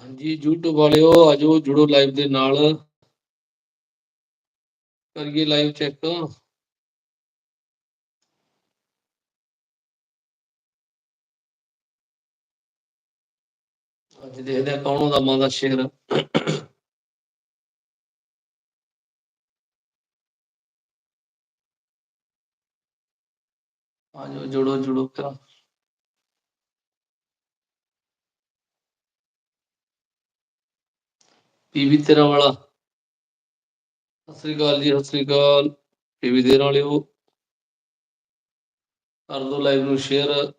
ਹਾਂਜੀ, YouTube ਵਾਲਿਓ, ਆਜੋ ਜੁੜੋ ਲਾਈਵ ਦੇ ਨਾਲ। ਕਰੀਏ ਲਾਈਵ ਚੈੱਕ ਅੱਜ ਦੇਖਦੇ ਆ ਕੌਣ ਦਾ ਮਾਂ ਦਾ ਸ਼ੇਰ। ਆਜੋ ਜੁੜੋ ਜੁੜੋ ਕਰਾਂ ਪੀਵੀ ਤੇਰਾ ਵਾਲਾ। ਸਤਿ ਸ੍ਰੀ ਅਕਾਲ ਜੀ, ਸਤਿ ਸ੍ਰੀ ਅਕਾਲ। ਪੀਵੀ ਦੇਰ ਵਾਲਿਓ। ਕਰ ਦੋ ਲਾਈਵ ਨੂੰ ਸ਼ੇਅਰ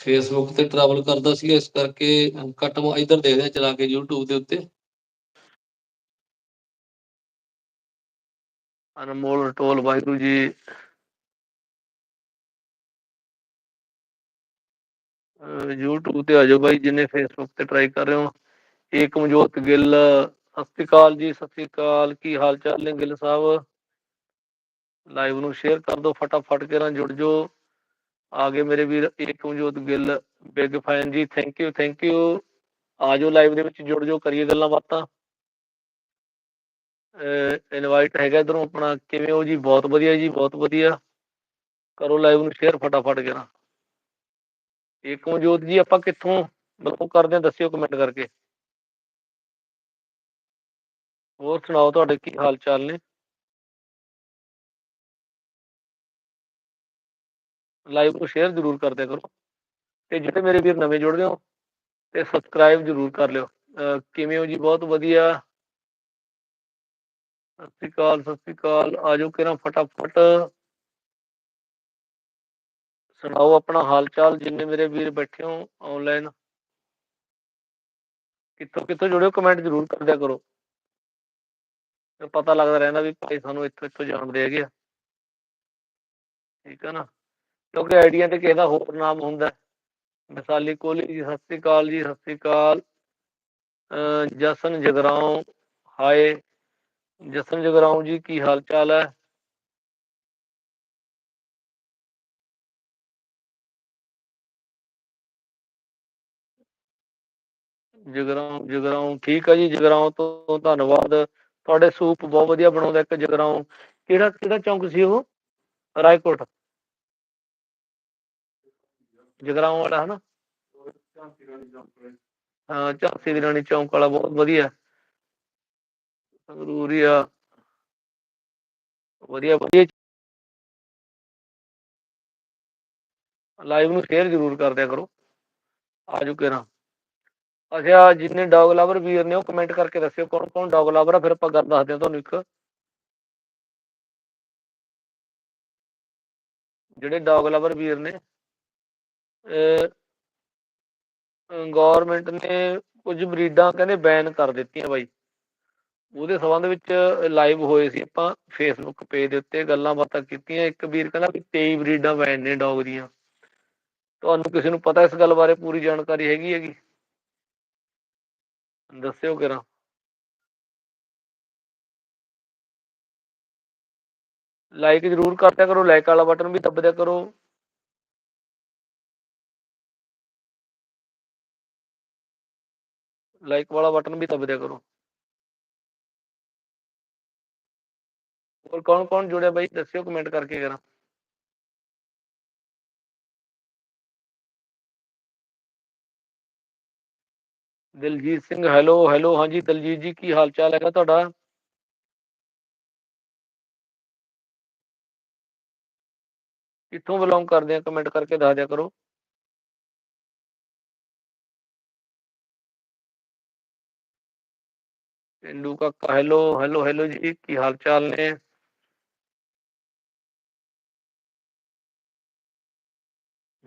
ਫੇਸਬੁੱਕ ਤੇ ਟਰੈਵਲ ਕਰਦਾ ਸੀ ਇਸ ਕਰਕੇ ਕੱਟ ਇਧਰ ਦੇਖਦੇ ਆ ਚਲਾ ਕੇ YouTube ਦੇ ਉੱਤੇ। ਅਨਮੋਲ ਟੋਲ ਵਾਹਿਗੁਰੂ ਜੀ। YouTube ਤੇ ਆ ਜਾਓ ਬਾਈ, ਜਿੰਨੇ ਫੇਸਬੁੱਕ ਤੇ ਟਰਾਈ ਕਰ ਰਹੇ ਹੋ। ਏਕਮਜੋਤ ਗਿੱਲ, ਸਤਿ ਸ੍ਰੀ ਅਕਾਲ ਜੀ, ਸਤਿ ਸ੍ਰੀ ਅਕਾਲ। ਕੀ ਹਾਲ ਚਾਲ ਨੇ ਗਿੱਲ ਸਾਹਿਬ? ਲਾਈਵ ਨੂੰ ਸ਼ੇਅਰ ਕਰ ਦਿਓ, ਫਟਾਫਟ ਕੇ ਨਾਲ ਜੁੜ ਜਾਓ। ਆ ਗਏ ਮੇਰੇ ਵੀਰ Ekamjot Gill big fan ji thank you thank you ਆ ਜਾਓ ਲਾਈਵ ਦੇ ਵਿੱਚ, ਜੁੜ ਜਾਓ, ਕਰੀਏ ਗੱਲਾਂ ਬਾਤਾਂ। ਇਨਵਾਈਟ ਹੈਗਾ ਇਧਰੋਂ ਆਪਣਾ, ਕਿਵੇਂ ਹੋ ਜੀ? ਬਹੁਤ ਵਧੀਆ ਜੀ, ਬਹੁਤ ਵਧੀਆ। ਕਰੋ ਲਾਈਵ ਨੂੰ ਸ਼ੇਅਰ ਫਟਾਫਟ ਕੇ ਨਾ ਏਕਮਜੋਤ ਜੀ ਆਪਾਂ ਕਿੱਥੋਂ ਬਿਲੋਂਗ ਕਰਦੇ ਹਾਂ, ਦੱਸਿਓ ਕਮੈਂਟ ਕਰਕੇ। ਹੋਰ ਸੁਣਾਓ ਤੁਹਾਡੇ ਕੀ ਹਾਲ ਚਾਲ ਨੇ? ਲਾਈਵ ਨੂੰ ਸ਼ੇਅਰ ਜ਼ਰੂਰ ਕਰਦੇ ਕਰੋ। ਤੇ ਜਿਹੜੇ ਮੇਰੇ ਵੀਰ ਨਵੇਂ ਜੁੜਦੇ ਹੋ, ਤੇ ਸਬਸਕ੍ਰਾਈਬ ਜ਼ਰੂਰ ਕਰ ਲਿਓ। ਕਿਵੇਂ ਹੋ ਜੀ? ਬਹੁਤ ਵਧੀਆ। ਸਤਿ ਸ਼੍ਰੀ ਅਕਾਲ, ਸਤਿ ਸ਼੍ਰੀ ਅਕਾਲ। ਆਜੋ ਕਿਰਾਂ ਫਟਾਫਟ। ਸੁਣਾਓ ਆਪਣਾ ਹਾਲ ਚਾਲ ਜਿੰਨੇ ਮੇਰੇ ਵੀਰ ਬੈਠੇ ਹੋ ਆਨਲਾਈਨ ਕਿੱਥੋਂ ਕਿੱਥੋਂ ਜੁੜਿਓ ਕਮੈਂਟ ਜ਼ਰੂਰ ਕਰ ਦਿਆ ਕਰੋ। ਪਤਾ ਲੱਗਦਾ ਰਹਿੰਦਾ ਵੀ ਭਾਈ ਸਾਨੂੰ ਇੱਥੋਂ ਇੱਥੋਂ ਜਾਣਦੇ ਹੈਗੇ ਆ। ਠੀਕ ਹੈ ਨਾ? ਕਿਉਂਕਿ ਆਈਡੀਆਂ ਤੇ ਕਿਸੇ ਦਾ ਹੋਰ ਨਾਮ ਹੁੰਦਾ ਮਿਸਾਲੀ ਕੋਹਲੀ ਜੀ, ਸਤਿ ਸ੍ਰੀ ਅਕਾਲ ਜੀ, ਸਤਿ ਸ੍ਰੀ ਅਕਾਲ। ਜਸਨ ਜਗਰਾਉਂ, ਹਾਏ। ਜਸਨ ਜਗਰਾਉਂ ਜੀ, ਕੀ ਹਾਲ ਚਾਲ ਹੈ? ਜਗਰਾਉਂ ਜਗਰਾਉਂ, ਠੀਕ ਆ ਜੀ, ਜਗਰਾਉਂ ਤੋਂ ਧੰਨਵਾਦ। ਤੁਹਾਡੇ ਸੂਪ ਬਹੁਤ ਵਧੀਆ ਬਣਾਉਂਦਾ ਇੱਕ ਜਗਰਾਉਂ। ਕਿਹੜਾ ਕਿਹੜਾ ਚੌਂਕ ਸੀ ਉਹ? ਰਾਏਕੋਟ। ਜਗਰਾਉਂ ਵਾਲਾ, ਹਨਾ? ਹਾਂ, ਝਾਂਸੀ ਦੀ ਰਾਣੀ ਚੌਂਕ ਵਾਲਾ ਬਹੁਤ ਵਧੀਆ। ਸੰਗਰੂਰੀ ਆ। ਵਧੀਆ ਵਧੀਆ। ਲਾਈਵ ਨੂੰ ਸ਼ੇਅਰ ਜ਼ਰੂਰ ਕਰ ਦਿਆ ਕਰੋ। ਆ ਚੁੱਕੇ ਨਾ। ਅੱਛਾ ਜਿੰਨੇ ਡੌਗ ਲਵਰ ਵੀਰ ਨੇ ਉਹ ਕਮੈਂਟ ਕਰਕੇ ਦੱਸਿਓ ਕੌਣ ਕੌਣ ਡੌਗ ਲਵਰ ਆ, ਫਿਰ ਆਪਾਂ ਗੱਲ ਦੱਸਦੇ ਹਾਂ ਤੁਹਾਨੂੰ ਇੱਕ। ਜਿਹੜੇ ਡੌਗ ਲਵਰ ਵੀਰ ਨੇ ਗਵਰਨਮੈਂਟ ਨੇ ਕੁਝ ਬਰੀਡਾਂ ਕਹਿੰਦੇ ਬੈਨ ਕਰ ਦਿੱਤੀਆਂ ਬਾਈ। ਉਹਦੇ ਸਬੰਧ ਵਿੱਚ ਲਾਈਵ ਹੋਏ ਸੀ ਆਪਾਂ ਫੇਸਬੁੱਕ ਪੇਜ ਦੇ ਉੱਤੇ, ਗੱਲਾਂ ਬਾਤਾਂ ਕੀਤੀਆਂ। ਇੱਕ ਵੀਰ ਕਹਿੰਦਾ ਵੀ 23 ਬਰੀਡਾਂ ਬੈਨ ਨੇ ਡੌਗ ਦੀਆਂ। ਤੁਹਾਨੂੰ ਕਿਸੇ ਨੂੰ ਪਤਾ ਇਸ ਗੱਲ ਬਾਰੇ ਪੂਰੀ ਜਾਣਕਾਰੀ ਹੈਗੀ ਹੈਗੀ? ਦੱਸਿਓ ਕਿਰਾ। ਲਾਈਕ ਜ਼ਰੂਰ ਕਰਦਿਆ ਕਰੋ ਲਾਈਕ ਵਾਲਾ ਬਟਨ ਵੀ ਦਬਦਿਆ ਕਰੋ। ਲਾਈਕ ਵਾਲਾ ਬਟਨ ਵੀ ਦਬਦਿਆ ਕਰੋ। ਹੋਰ ਕੌਣ ਕੌਣ ਜੁੜਿਆ ਬਾਈ, ਦੱਸਿਓ ਕਮੈਂਟ ਕਰਕੇ ਕਰਾਂ। ਦਿਲਜੀਤ ਸਿੰਘ, ਹੈਲੋ ਹੈਲੋ, ਹਾਂਜੀ ਦਿਲਜੀਤ ਜੀ, ਕੀ ਹਾਲ ਚਾਲ ਹੈਗਾ ਤੁਹਾਡਾ? ਕਿੱਥੋਂ ਬਿਲੋਂਗ ਕਰਦੇ ਆ ਕਮੈਂਟ ਕਰਕੇ ਦੱਸ ਦਿਆ ਕਰੋ। ਪਿੰਡੂ ਕਾਕਾ, ਹੈਲੋ ਹੈਲੋ ਹੈਲੋ ਜੀ, ਕੀ ਹਾਲ ਚਾਲ ਨੇ?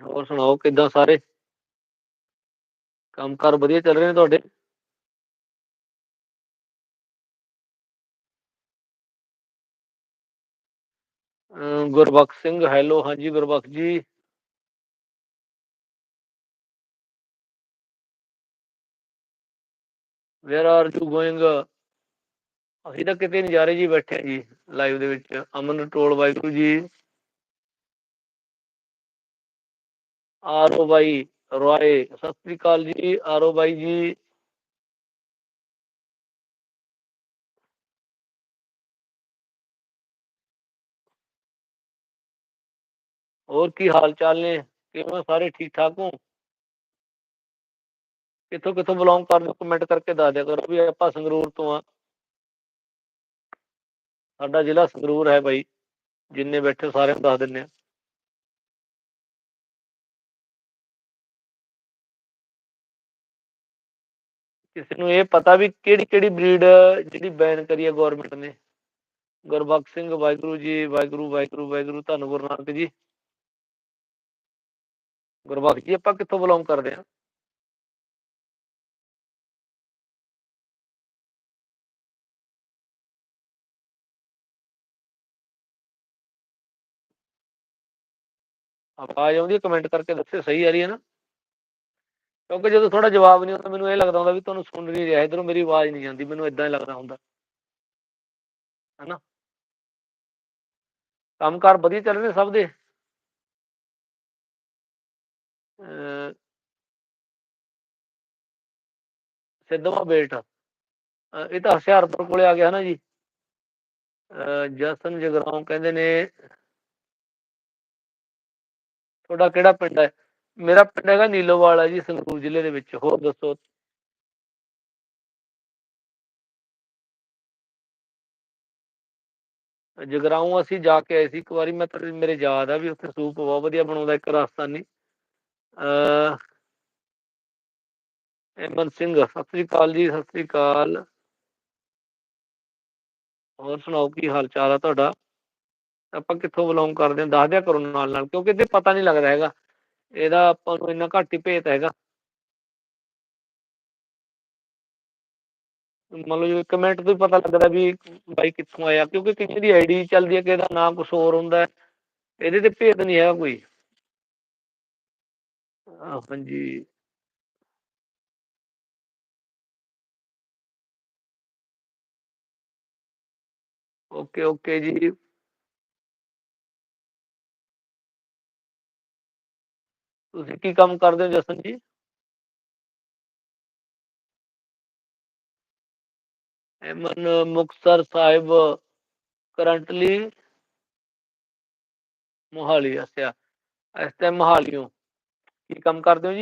ਹੋਰ ਸੁਣਾਓ, ਕਿੱਦਾਂ ਸਾਰੇ? ਕੰਮਕਾਰ ਵਧੀਆ ਚੱਲ ਰਹੇ ਨੇ ਤੁਹਾਡੇ? ਗੁਰਬਖਸ਼ ਸਿੰਘ, ਹੈਲੋ, ਹਾਂਜੀ ਗੁਰਬਖਸ਼ ਜੀ। ਵੇਅਰ ਆਰ ਯੂ ਗੋਇੰਗ ਅਸੀਂ ਤਾਂ ਕਿਤੇ ਨਹੀਂ ਜਾ ਰਹੇ ਜੀ, ਬੈਠੇ ਜੀ ਲਾਈਵ ਦੇ ਵਿੱਚ। ਅਮਨ toll, Waheguru ji. R O ਬਾਈ ਰੋਏ ਸਤਿ ਸ੍ਰੀ ਅਕਾਲ ਜੀ ਆਰੋ ਬਾਈ ਜੀ ਹੋਰ ਕੀ ਹਾਲ ਚਾਲ ਨੇ ਕਿਵੇਂ ਸਾਰੇ ਠੀਕ ਠਾਕ ਹੋ ਕਿੱਥੋਂ ਕਿੱਥੋਂ ਬਿਲੋਂਗ ਕਰਦੇ ਹੋ ਕਮੈਂਟ ਕਰਕੇ ਦੱਸ ਦਿਆ ਕਰੋ ਵੀ ਆਪਾਂ ਸੰਗਰੂਰ ਤੋਂ ਆ ਸਾਡਾ ਜ਼ਿਲ੍ਹਾ ਸੰਗਰੂਰ ਹੈ ਬਾਈ ਜਿੰਨੇ ਬੈਠੇ ਸਾਰਿਆਂ ਨੂੰ ਦੱਸ ਦਿੰਨੇ ਆ ਕਿਸੇ ਨੂੰ ਇਹ ਪਤਾ ਵੀ ਕਿਹੜੀ ਕਿਹੜੀ ਬਰੀਡ ਜਿਹੜੀ ਬੈਨ ਕਰੀ ਹੈ ਗਵਰਨਮੈਂਟ ਨੇ। ਗੁਰਬਖਸ਼ ਸਿੰਘ, ਵਾਹਿਗੁਰੂ ਜੀ, ਵਾਹਿਗੁਰੂ ਵਾਹਿਗੁਰੂ ਵਾਹਿਗੁਰੂ, ਧੰਨ ਗੁਰੂ ਨਾਨਕ ਜੀ। ਗੁਰਬਖਸ਼ ਜੀ, ਆਪਾਂ ਕਿੱਥੋਂ ਬਿਲੋਂਗ ਕਰਦੇ ਆ? ਆਵਾਜ਼ ਆਉਂਦੀ ਹੈ ਕਮੈਂਟ ਕਰਕੇ ਦੱਸਿਓ, ਸਹੀ ਆ ਰਹੀ ਹੈ ਨਾ? ਕਿਉਂਕਿ ਜਦੋਂ ਥੋੜਾ ਜਵਾਬ ਨਹੀਂ ਹੁੰਦਾ, ਮੈਨੂੰ ਇਹ ਲੱਗਦਾ ਹੁੰਦਾ ਵੀ ਤੁਹਾਨੂੰ ਸੁਣ ਨਹੀਂ ਰਿਹਾ, ਇਧਰੋਂ ਮੇਰੀ ਆਵਾਜ਼ ਨਹੀਂ ਜਾਂਦੀ ਮੈਨੂੰ ਇਦਾਂ ਹੀ ਲੱਗਦਾ ਹੁੰਦਾ। ਹੈਨਾ? ਕੰਮਕਾਰ ਵਧੀਆ ਚੱਲ ਰਹੇ ਸਭ ਦੇ? ਅਹ ਸਿੱਧਵਾਂ ਇਹ ਤਾਂ ਹੁਸ਼ਿਆਰਪੁਰ ਕੋਲੇ ਆ ਗਿਆ ਨਾ ਜੀ। ਅਹ ਜਸਨ ਜਗਰਾਉਂ ਕਹਿੰਦੇ ਨੇ, ਤੁਹਾਡਾ ਕਿਹੜਾ ਪਿੰਡ ਹੈ? ਮੇਰਾ ਪਿੰਡ ਹੈਗਾ ਨੀਲੋਵਾਲ ਹੈ ਜੀ, ਸੰਗਰੂਰ ਜ਼ਿਲ੍ਹੇ ਦੇ ਵਿੱਚ, ਹੋਰ ਦੱਸੋ? ਜਗਰਾਉਂ ਅਸੀਂ ਜਾ ਕੇ ਆਏ ਸੀ, ਇੱਕ ਵਾਰੀ ਮੈਂ ਤਾਂ ਮੇਰੇ ਯਾਦ ਆ ਵੀ ਉੱਥੇ ਸੂਪ ਬਹੁਤ ਵਧੀਆ ਬਣਾਉਂਦਾ ਇੱਕ ਰਾਜਸਥਾਨੀ। ਅਹ ਅਮਨ ਸਿੰਘ, ਸਤਿ ਸ੍ਰੀ ਅਕਾਲ ਜੀ, ਸਤਿ ਸ੍ਰੀ ਅਕਾਲ। ਹੋਰ ਸੁਣਾਓ, ਕੀ ਹਾਲ ਚਾਲ ਆ ਤੁਹਾਡਾ? ਆਪਾਂ ਕਿੱਥੋਂ ਬਿਲੋਂਗ ਕਰਦੇ ਹਾਂ ਦੱਸ ਦਿਆ ਕਰੋ ਨਾਲ ਨਾਲ ਕਿਉਂਕਿ ਇਹਦੇ ਪਤਾ ਨਹੀਂ ਲੱਗਦਾ ਹੈਗਾ। ਇਹਦਾ ਆਪਾਂ ਨੂੰ ਇੰਨਾ ਘੱਟ ਹੀ ਭੇਤ ਹੈਗਾ। ਮੰਨ ਲਓ ਜਿਵੇਂ ਕਮੈਂਟ ਤੋਂ ਹੀ ਪਤਾ ਲੱਗਦਾ ਵੀ ਬਾਈ ਕਿੱਥੋਂ ਆਇਆ, ਕਿਉਂਕਿ ਕਿਸੇ ਦੀ ਆਈਡੀ ਚੱਲਦੀ ਹੈ, ਕਿਸੇ ਦਾ ਨਾਮ ਕੁਛ ਹੋਰ ਹੁੰਦਾ ਇਹਦੇ ਤੇ ਭੇਤ ਨਹੀਂ ਹੈਗਾ ਕੋਈ। ਹਾਂਜੀ। ਓਕੇ ਓਕੇ ਜੀ। ਤੁਸੀਂ ਕੀ ਕੰਮ ਕਰਦੇ ਹੋ ਜਸਨ ਜੀ ਅਮਨ ਮੁਕਤਸਰ ਸਾਹਿਬ ਕਰੰਟਲੀ ਮੋਹਾਲੀ ਅੱਛਾ ਇਸ ਟਾਈਮ ਮੋਹਾਲੀਓ ਕੀ ਕੰਮ ਕਰਦੇ ਹੋ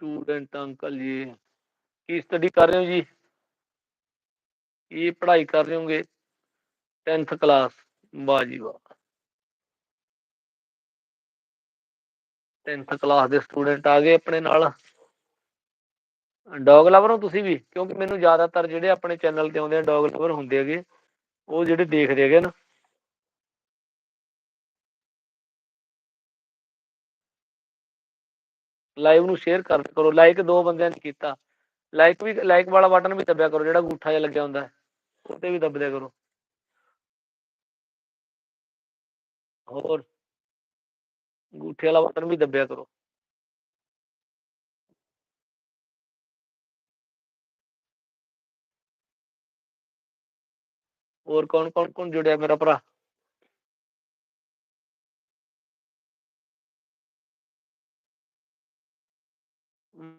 ਸਟੂਡੈਂਟ ਅੰਕਲ ਜੀ, ਕੀ ਸਟੱਡੀ ਕਰ ਰਹੇ ਹੋ ਜੀ? ਕੀ ਪੜ੍ਹਾਈ ਕਰ ਰਹੇ ਹੋਗੇ? 10th ਕਲਾਸ ਵਾਹ ਜੀ ਵਾਹ। 10th ਕਲਾਸ ਦੇ ਸਟੂਡੈਂਟ ਆ ਗਏ ਆਪਣੇ ਨਾਲ। ਡੌਗ ਲਵਰ ਹੋ ਤੁਸੀਂ ਵੀ? ਕਿਉਂਕਿ ਮੈਨੂੰ ਜ਼ਿਆਦਾਤਰ ਜਿਹੜੇ ਆਪਣੇ ਚੈਨਲ ਤੇ ਆਉਂਦੇ ਆ ਡੌਗ ਲਵਰ ਹੁੰਦੇ ਹੈਗੇ, ਉਹ ਜਿਹੜੇ ਦੇਖਦੇ ਹੈਗੇ ਨਾ। ਲਾਈਵ ਨੂੰ ਸ਼ੇਅਰ ਕਰ ਕਰੋ ਲਾਈਕ ਦੋ ਬੰਦਿਆਂ ਨੇ ਕੀਤਾ। ਲਾਈਕ ਵੀ ਲਾਈਕ ਵਾਲਾ ਬਟਨ ਵੀ ਦੱਬਿਆ ਕਰੋ, ਜਿਹੜਾ ਅੰਗੂਠਾ ਜਿਹਾ ਲੱਗਿਆ ਹੁੰਦਾ ਉਹ ਤੇ ਵੀ ਦੱਬ ਦਿਆ ਕਰੋ। ਹੋਰ, ਅੰਗੂਠੇ ਵਾਲਾ ਬਟਨ ਵੀ ਦੱਬਿਆ ਕਰੋ। ਹੋਰ ਕੌਣ ਕੌਣ ਕੌਣ ਜੁੜਿਆ ਮੇਰਾ ਭਰਾ?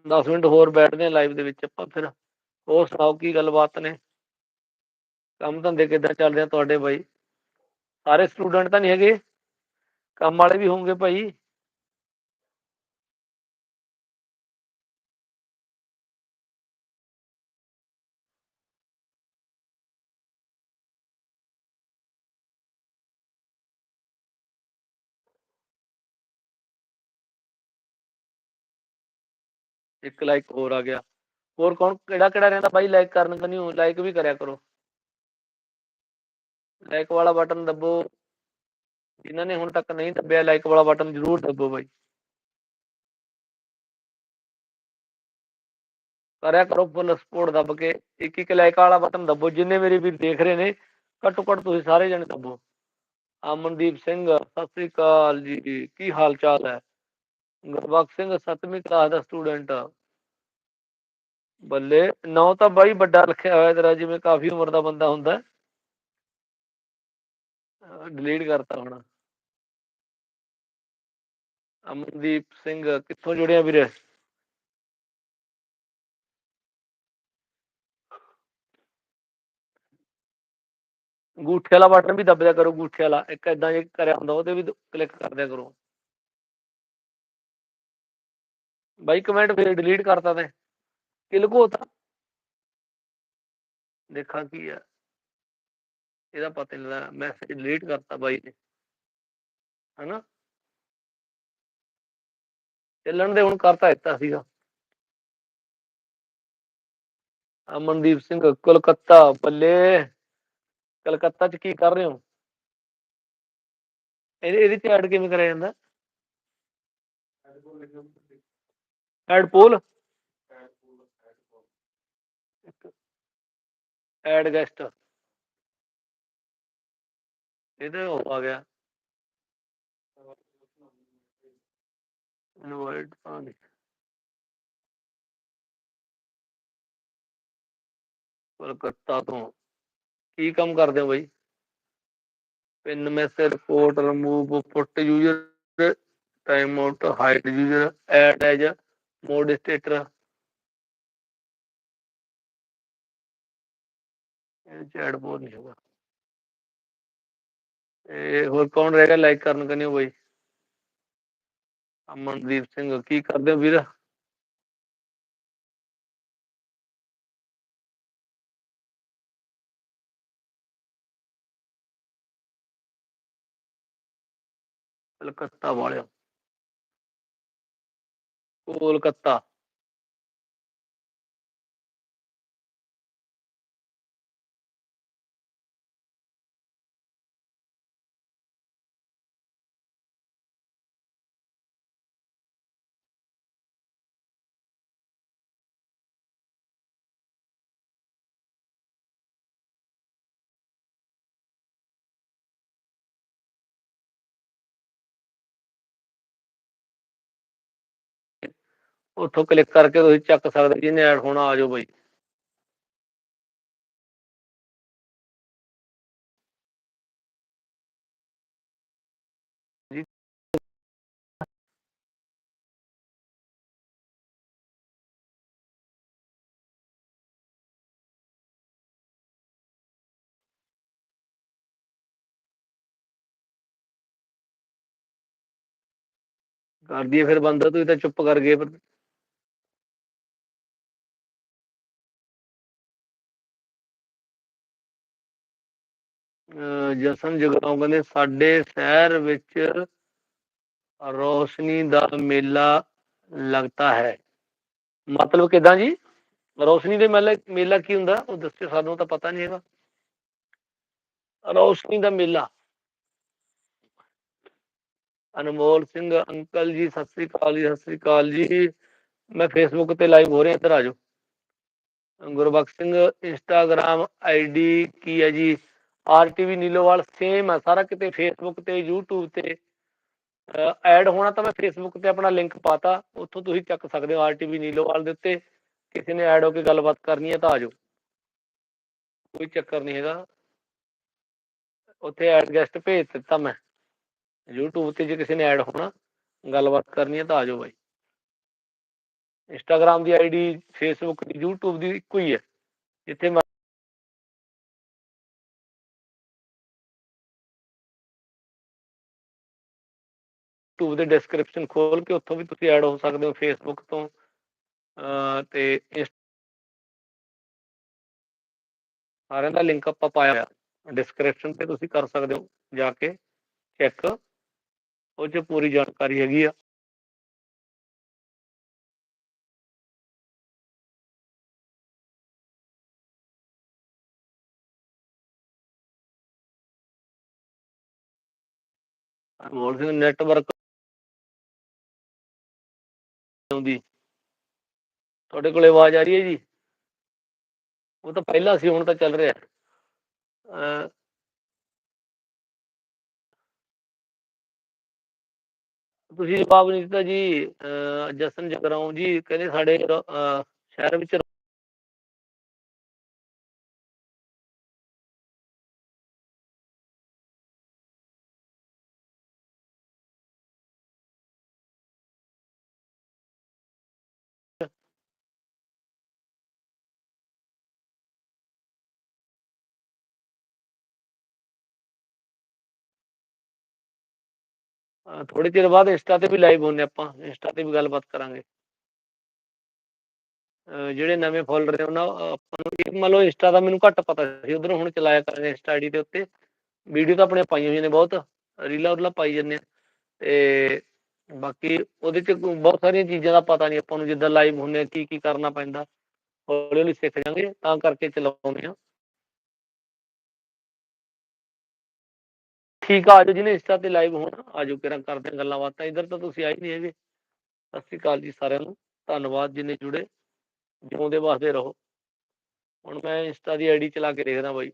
10 ਮਿੰਟ ਹੋਰ ਬੈਠਦੇ ਆ ਲਾਈਵ ਦੇ ਵਿੱਚ ਆਪਾਂ ਫਿਰ। ਹੋਰ ਸੁਣਾਓ ਕੀ ਗੱਲਬਾਤ ਨੇ? ਕੰਮ ਧੰਦੇ ਕਿੱਦਾਂ ਚੱਲਦੇ ਰਿਹਾ ਤੁਹਾਡੇ ਬਾਈ? ਸਾਰੇ ਸਟੂਡੈਂਟ ਤਾਂ ਨਹੀਂ ਹੈਗੇ? ਕੰਮ ਵਾਲੇ ਵੀ ਹੋਣਗੇ ਭਾਈ। ਇੱਕ ਲਾਈਕ ਹੋਰ ਆ ਗਿਆ। ਹੋਰ ਕੌਣ, ਕਿਹੜਾ ਕਿਹੜਾ ਰਹਿੰਦਾ ਬਾਈ? ਲਾਈਕ ਕਰਨ ਕਿ ਨਹੀਂ ਲਾਈਕ ਵੀ ਕਰਿਆ ਕਰੋ। ਲਾਈਕ ਵਾਲਾ ਬਟਨ ਦੱਬੋ। ਜਿਨ੍ਹਾਂ ਨੇ ਹੁਣ ਤੱਕ ਨਹੀਂ ਦੱਬਿਆ ਲਾਈਕ ਵਾਲਾ ਬਟਨ ਜ਼ਰੂਰ ਦੱਬੋ ਬਾਈ। ਕਰਿਆ ਕਰੋ ਫੁੱਲ ਸਪੋਰਟ ਦੱਬ ਕੇ। ਇੱਕ ਇੱਕ ਲਾਈਕ ਵਾਲਾ ਬਟਨ ਦੱਬੋ। ਜਿੰਨੇ ਮੇਰੇ ਵੀਰ ਦੇਖ ਰਹੇ ਨੇ, ਘੱਟੋ ਘੱਟ ਤੁਸੀਂ ਸਾਰੇ ਜਣੇ ਦੱਬੋ। ਅਮਨਦੀਪ ਸਿੰਘ, ਸਤਿ ਸ੍ਰੀ ਅਕਾਲ ਜੀ। ਕੀ ਹਾਲ ਚਾਲ ਹੈ? ਗੁਰਬਖਸ਼ ਸਿੰਘ ਸੱਤਵੀਂ ਕਲਾਸ ਦਾ ਸਟੂਡੈਂਟ ਬੱਲੇ, ਨੌ ਤਾਂ ਬਾਈ ਵੱਡਾ ਰੱਖਿਆ ਹੋਇਆ ਤੇਰਾ, ਜਿਵੇਂ ਕਾਫੀ ਉਮਰ ਦਾ ਬੰਦਾ ਹੁੰਦਾ। ਡਿਲੀਟ ਕਰਤਾ ਹੁਣ। ਅਮਨਦੀਪ ਸਿੰਘ, ਕਿੱਥੋਂ ਜੁੜਿਆ ਵੀਰੇ? ਅੰਗੂਠੇ ਵਾਲਾ ਬਟਨ ਵੀ ਦੱਬ ਕਰੋ, ਗੂਠੇ ਵਾਲਾ। ਇੱਕ ਇਦਾਂ ਜੇ ਕਰਿਆ ਹੁੰਦਾ, ਉਹਦੇ ਵੀ ਕਲਿੱਕ ਕਰ ਦਿਆ ਕਰੋ। ਬਾਈ ਕਮੈਂਟ ਫਿਰ ਡਿਲੀਟ ਕਰਤਾ ਤੇ। ਕਿ ਲੁਕੋਤਾ। ਦੇਖਾਂ ਕੀ ਆ। ਇਹਦਾ ਪਤਾ ਨਹੀਂ ਲੱਗਦਾ। ਮੈਸੇਜ ਡਿਲੀਟ ਕਰਤਾ ਬਾਈ ਨੇ। ਹਨਾ? ਚੱਲਣ ਦੇ, ਹੁਣ ਕਰਤਾ ਦਿੱਤਾ ਸੀਗਾ। ਅਮਨਦੀਪ ਸਿੰਘ, ਕੋਲਕਾਤਾ ਬੱਲੇ। ਕਲਕੱਤਾ ਚ ਕੀ ਕਰ ਰਹੇ ਹੋ? ਇਹਦੇ ਇਹਦੇ ਚ ਐਡ ਕਿਵੇਂ ਕਰਿਆ ਜਾਂਦਾ? ਐਡ ਪੋਲ ਐਡ ਗੈਸਟ ਇਹਦੇ ਉਹ ਆ ਗਿਆ ਇਨਵਾਈਟ ਪਾਣੀ ਕਲਕੱਤਾ ਤੋਂ ਕੀ ਕੰਮ ਕਰਦੇ ਹੋ ਬਾਈ pin message report remove put user time out hide user add as moderator ਇਹ ਚੈਟ ਬੋਲ ਨਹੀਂ ਹੋਗਾ। ਇਹ ਹੋਰ ਕੌਣ ਰਹੇਗਾ? ਲਾਈਕ ਕਰਨ ਕਨੇ ਬਾਈ। ਅਮਨਦੀਪ ਸਿੰਘ, ਕੀ ਕਰਦੇ ਹੋ ਵੀਰ? ਕਲਕੱਤਾ ਵਾਲਿਓ। ਕੋਲਕਾਤਾ ਉੱਥੋਂ ਕਲਿੱਕ ਕਰਕੇ ਤੁਸੀਂ ਚੱਕ ਸਕਦੇ ਜਿਹਨੇ ਐਡ ਹੋਣਾ ਆ ਜਾਓ ਬਾਈ। ਜੀ ਕਰ ਦਈਏ ਫਿਰ ਬੰਦ, ਤੁਸੀਂ ਤਾਂ ਚੁੱਪ ਕਰ ਗਏ ਫਿਰ। ਜਸਨ ਜਗਰਾਉਂ ਕਹਿੰਦੇ, ਸਾਡੇ ਸ਼ਹਿਰ ਵਿੱਚ ਰੋਸ਼ਨੀ ਦਾ ਮੇਲਾ ਲੱਗਦਾ ਹੈ। ਮਤਲਬ ਕਿਦਾਂ ਜੀ? ਰੋਸ਼ਨੀ ਦੇ ਮੇਲੇ, ਮੇਲਾ ਕੀ ਹੁੰਦਾ? ਉਹ ਦੱਸਿਓ, ਸਾਨੂੰ ਤਾਂ ਪਤਾ ਨਹੀਂ ਹੈਗਾ। ਰੋਸ਼ਨੀ ਦਾ ਮੇਲਾ। ਅਨਮੋਲ ਸਿੰਘ, ਅੰਕਲ ਜੀ, ਸਤਿ ਸ੍ਰੀ ਅਕਾਲ ਜੀ, ਸਤਿ ਸ੍ਰੀ ਅਕਾਲ ਜੀ। ਮੈਂ ਫੇਸਬੁੱਕ ਤੇ ਲਾਈਵ ਹੋ ਰਿਹਾ, ਇੱਧਰ ਆ ਜਾਓ। ਗੁਰਬਖਸ਼ ਸਿੰਘ ਇੰਸਟਾਗ੍ਰam ਆਈਡੀ ਕੀ ਹੈ ਜੀ? ਆਰਟੀਵੀ ਨੀਲੋਵਾਲ ਸੇਮ ਹੈ ਸਾਰਾ ਕਿਤੇ ਫੇਸਬੁੱਕ ਤੇ, YouTube ਤੇ ਐਡ ਹੋਣਾ ਤਾਂ ਮੈਂ ਫੇਸਬੁੱਕ ਤੇ ਆਪਣਾ ਲਿੰਕ ਪਾਤਾ, ਉੱਥੋਂ ਤੁਸੀਂ ਚੱਕ ਸਕਦੇ ਹੋ ਆਰਟੀਵੀ ਨੀਲੋਵਾਲ ਦੇ ਉੱਤੇ। ਕਿਸੇ ਨੇ ਐਡ ਹੋ ਕੇ ਗੱਲਬਾਤ ਕਰਨੀ ਹੈ ਤਾਂ ਆ ਕੋਈ ਚੱਕਰ ਨਹੀਂ ਹੈਗਾ। ਉੱਥੇ ਐਡ ਗੈਸਟ ਭੇਜ ਦਿੱਤਾ ਮੈਂ। YouTube ਤੇ ਜੇ ਕਿਸੇ ਨੇ ਐਡ ਹੋਣਾ, ਗੱਲਬਾਤ ਕਰਨੀ ਹੈ ਤਾਂ ਆ ਜਾਓ ਬਾਈ। ਇੰਸਟਾਗ੍ਰam ਦੀ ਆਈਡੀ ਫੇਸਬੁੱਕ ਦੀ, YouTube ਦੀ ਇੱਕੋ ਹੀ ਹੈ ਜਿੱਥੇ YouTube ਦੇ ਡਿਸਕ੍ਰਿਪਸ਼ਨ ਖੋਲ ਕੇ ਉੱਥੋਂ ਵੀ ਤੁਸੀਂ ਐਡ ਹੋ ਸਕਦੇ ਹੋ ਫੇਸਬੁੱਕ ਤੋਂ ਤੇ ਸਾਰਿਆਂ ਦਾ ਲਿੰਕ ਆਪਾਂ ਪਾਇਆ ਹੋਇਆ। ਡਿਸਕ੍ਰਿਪਸ਼ਨ ਤੇ ਤੁਸੀਂ ਕਰ ਸਕਦੇ ਹੋ ਜਾ ਕੇ ਚੈੱਕ ਉਹ 'ਚ ਪੂਰੀ ਜਾਣਕਾਰੀ ਹੈਗੀ ਆ। ਹੋਰ ਸਿੰਘ ਨੈਟਵਰਕ ਆਉਂਦੀ। ਤੁਹਾਡੇ ਕੋਲੇ ਆਵਾਜ਼ ਆ ਰਹੀ ਹੈ ਜੀ? ਉਹ ਤਾਂ ਪਹਿਲਾਂ ਸੀ, ਹੁਣ ਤਾਂ ਚੱਲ ਰਿਹਾ। ਅਹ ਤੁਸੀਂ ਜਵਾਬ ਨਹੀਂ ਦਿੱਤਾ ਜੀ। ਅਹ ਜਸਨ ਜਗਰਾਉਂ ਜੀ ਕਹਿੰਦੇ ਸਾਡੇ ਸ਼ਹਿਰ ਵਿੱਚ ਥੋੜੇ ਚਿਰ ਬਾਅਦ ਇੰਸਟਾ ਤੇ ਵੀ ਲਾਈਵ ਹੋਣੇ ਆਪਾਂ, ਇੰਸਟਾ ਤੇ ਵੀ ਗੱਲਬਾਤ ਕਰਾਂਗੇ। ਜਿਹੜੇ ਨਵੇਂ ਫੋਲੋਅਰ ਨੇ ਉਹਨਾਂ, ਆਪਾਂ ਨੂੰ ਇਹ ਮੰਨ ਲਓ ਇੰਸਟਾ ਦਾ ਮੈਨੂੰ ਘੱਟ ਪਤਾ ਸੀ, ਉਧਰੋਂ ਹੁਣ ਚਲਾਇਆ ਕਰਾਂਗੇ ਇੰਸਟਾ ਆਈਡੀ ਦੇ ਉੱਤੇ। ਵੀਡੀਓ ਤਾਂ ਆਪਣੇ ਪਾਈਆਂ ਹੋਈਆਂ ਨੇ ਬਹੁਤ, ਰੀਲਾਂ ਉਰਲਾਂ ਪਾਈ ਜਾਂਦੇ ਤੇ ਬਾਕੀ ਉਹਦੇ ਚ ਬਹੁਤ ਸਾਰੀਆਂ ਚੀਜ਼ਾਂ ਦਾ ਪਤਾ ਨਹੀਂ ਆਪਾਂ ਨੂੰ, ਜਿੱਦਾਂ ਲਾਈਵ ਹੁੰਦੇ ਆ ਕੀ ਕੀ ਕਰਨਾ ਪੈਂਦਾ। ਹੌਲੀ ਹੌਲੀ ਸਿੱਖ ਜਾਾਂਗੇ, ਤਾਂ ਕਰਕੇ ਚਲਾਉਂਦੇ ਆ ਠੀਕ ਆ, ਆਜੋ ਜਿਹਨੇ ਇੰਸਟਾ ਤੇ ਲਾਈਵ ਹੋਣਾ, ਆਜੋ ਕਿਰਾਂ ਕਰਦੇ ਗੱਲਾਂ ਬਾਤਾਂ, ਇੱਧਰ ਤਾਂ ਤੁਸੀਂ ਆਏ ਨਹੀਂ ਹੈਗੇ। ਸਤਿ ਸ਼੍ਰੀ ਅਕਾਲ ਜੀ ਸਾਰਿਆਂ ਨੂੰ, ਧੰਨਵਾਦ ਜਿੰਨੇ ਜੁੜੇ, ਜਿਉਂਦੇ ਵਾਸਤੇ ਰਹੋ। ਹੁਣ ਮੈਂ ਇੰਸਟਾ ਦੀ ਆਈਡੀ ਚਲਾ ਕੇ ਦੇਖਦਾ ਬਾਈ।